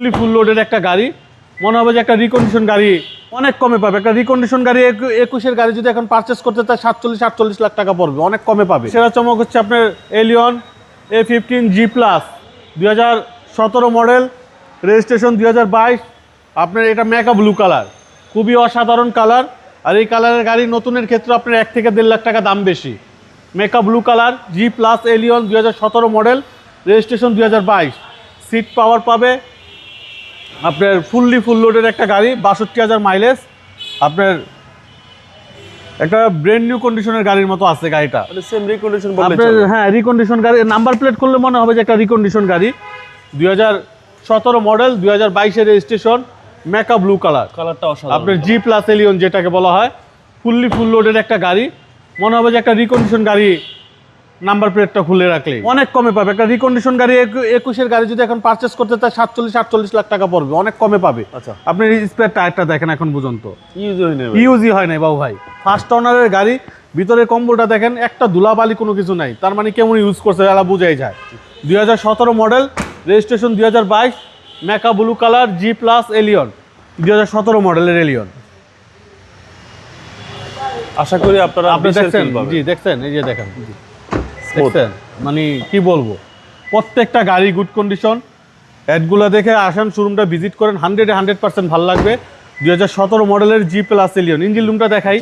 ফুল লোডের একটা গাড়ি। মনে হবে যে একটা রিকন্ডিশন গাড়ি, অনেক কমে পাবে। একটা রিকন্ডিশন গাড়ি একু- একুশের গাড়ি যদি এখন পারচেস করতে চায়, সাতচল্লিশ, আটচল্লিশ লাখ টাকা পড়বে। অনেক কমে পাবে। সেরা চমক হচ্ছে আপনার alien A fifteen G plus দুই হাজার সতেরো মডেল রেজিস্ট্রেশন দুই হাজার বাইশ। আপনার এটা মেকা ব্লু কালার খুবই অসাধারণ কালার আর এই কালারের গাড়ি নতুনের ক্ষেত্রে আপনার এক থেকে দেড় লাখ টাকা দাম বেশি। মেকা blue colour G plus alien দুই হাজার সতেরো মডেল রেজিস্ট্রেশন দুই হাজার বাইশ। সিট পাওয়ার পাবে আপনার ফুললি ফুল লোডের একটা গাড়ি বাষট্টি হাজার মাইলেজ আপনার একটা ব্র্যান্ড নিউ কন্ডিশনের গাড়ির মতো আছে গাড়িটা। মানে সেম রিকন্ডিশন বললে আপনার হ্যাঁ রিকন্ডিশন গাড়ি নাম্বার প্লেট করলে মনে হবে যে একটা রিকন্ডিশন গাড়ি। দুই হাজার সতেরো মডেল দুই হাজার বাইশের রেজিস্ট্রেশন মেকা ব্লু কালার কালারটা অসাধারণ। আপনার জি প্লাস এলিয়ন যেটাকে বলা হয় ফুললি ফুল লোডের একটা গাড়ি। মনে হবে যে একটা রিকন্ডিশন গাড়ি নাম্বার প্লেটটা খুলে রাখলে। অনেক কমে পাবে। একটা রিকন্ডিশন গাড়ি একু- একুশের গাড়ি যদি এখন পারচেস করতে চায় সাতচল্লিশ আটচল্লিশ লাখ টাকা পড়বে। অনেক কমে পাবে। আচ্ছা। আপনি স্পেয়ার টায়ারটা দেখেন এখন পর্যন্ত। ইউজই হয় নাই বাবু ভাই। ফার্স্ট ওনারের গাড়ি ভিতরে কম্বলটা দেখেন একটা ধুলাবালি কোনো কিছু নাই। তার মানে কেমন ইউজ করছে এরা বুঝাই যায়। দুই হাজার সতেরো মডেল রেজিস্ট্রেশন দুই হাজার বাইশ মেকা blue colour G plus alien দুই হাজার সতেরো মডেলের এলিয়ন আশা করি আপনারা আপনি দেখছেন? জি দেখছেন? এই যে দেখেন। দেখছেন? মানে কি বলব? প্রত্যেকটা গাড়ি গুড কন্ডিশন অ্যাডগুলো দেখে আসেন শোরুমটা ভিজিট করেন হান্ড্রেডে হান্ড্রেড পার্সেন্ট ভালো লাগবে। দুই হাজার সতেরো মডেলের জি প্লাস এলিয়ন ইঞ্জিন রুমটা দেখাই।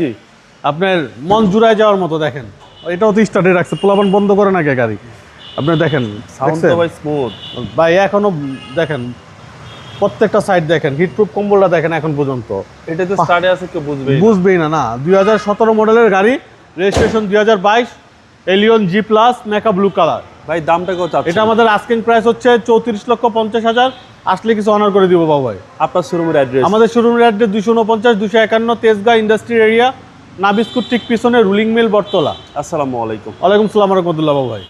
আপনার মন জুড়ায় যাওয়ার মতো দেখেন। এটাও তো স্টার্টে রাখছে পোলাপান বন্ধ করে না গাড়ি? আপনি দেখেন সাউন্ড? ভাই স্মুথ ভাই এখনও দেখেন প্রত্যেকটা সাইড দেখেন হিটপ্রুফ কম্বলটা দেখেন এখন পর্যন্ত। এটা তো স্টার্টে আছে কেউ বুঝবেই না। বুঝবেই না না। দুই হাজার সতেরো মডেলের গাড়ি রেজিস্ট্রেশন দুই হাজার বাইশ। Allion G plus মেকা blue colour ভাই দামটা কত এটা আমাদের আস্কিং প্রাইস হচ্ছে চৌত্রিশ লক্ষ পঞ্চাশ হাজার। আসলে কিছু অনার করে দিব বাবা ভাই। আপনার শোরুমের অ্যাড্রেস আমাদের শোরুমের অ্যাড্রেস দুশো উনপঞ্চাশ দুশো একান্ন তেজগাঁ ইন্ডাস্ট্রি এরিয়া নাবিস্কুট ঠিক পিছনে রুলিং মিল বটতলা। আসসালামু আলাইকুম। ওয়ালাইকুম সালাম রহমতুল্লাহ বাবা ভাই।